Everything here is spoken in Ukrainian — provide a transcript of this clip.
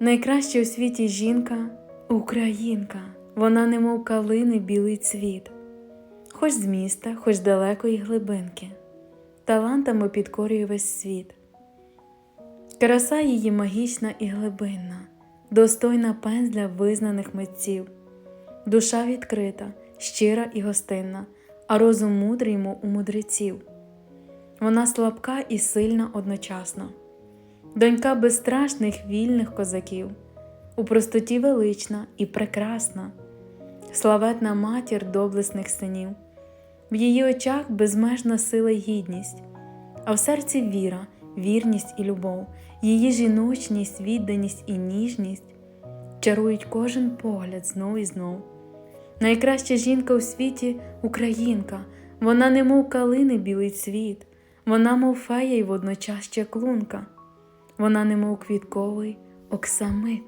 Найкраща у світі жінка українка, вона немов калини білий цвіт, хоч з міста, хоч з далекої глибинки, талантами підкорює весь світ. Краса її магічна і глибинна, достойна пензля визнаних митців, душа відкрита, щира і гостинна, а розум мудрий, мов у мудреців. Вона слабка і сильна одночасно, донька безстрашних вільних козаків, у простоті велична і прекрасна, славетна матір доблесних синів, в її очах безмежна сила й гідність, а в серці віра, вірність і любов, її жіночність, відданість і ніжність. Чарують кожен погляд знов і знов. Найкраща жінка у світі українка, вона немов калини білий цвіт, вона мов фея й водночас чаклунка, вона немов квітковий оксамит.